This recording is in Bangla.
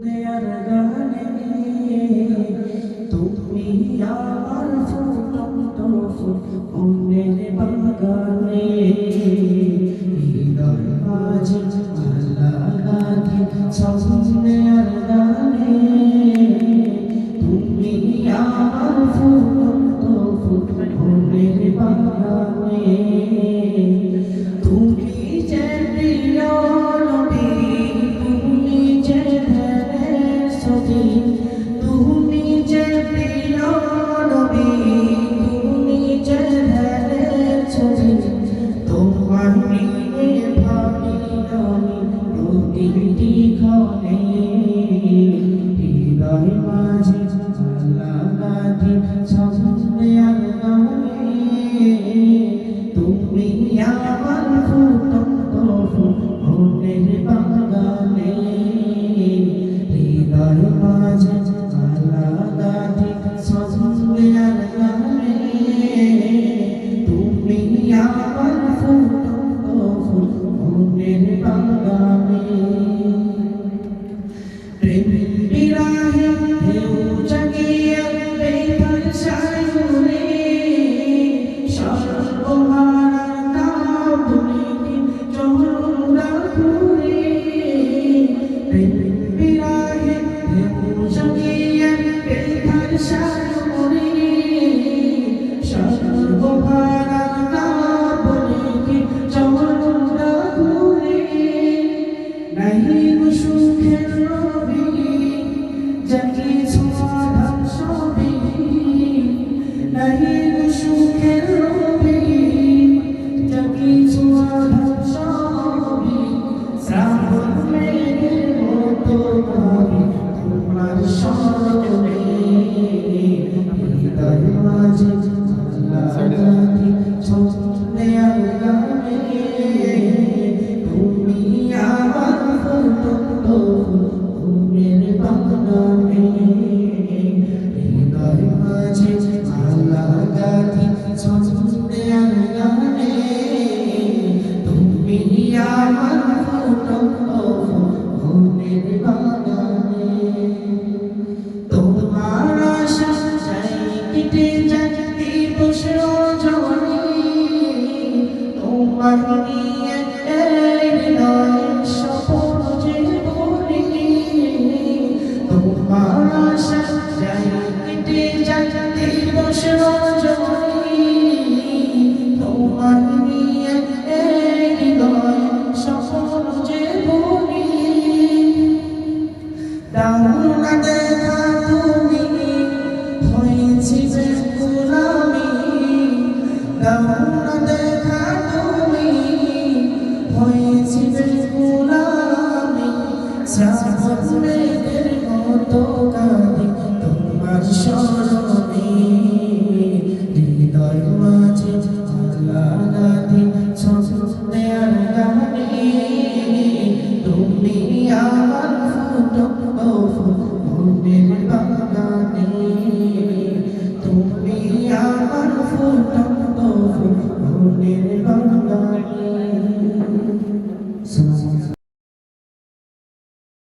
দেয়ার গানে তুমি আমার ফুটন্ত আল্লাহ সামনে আল্লাহ وَرِيَّ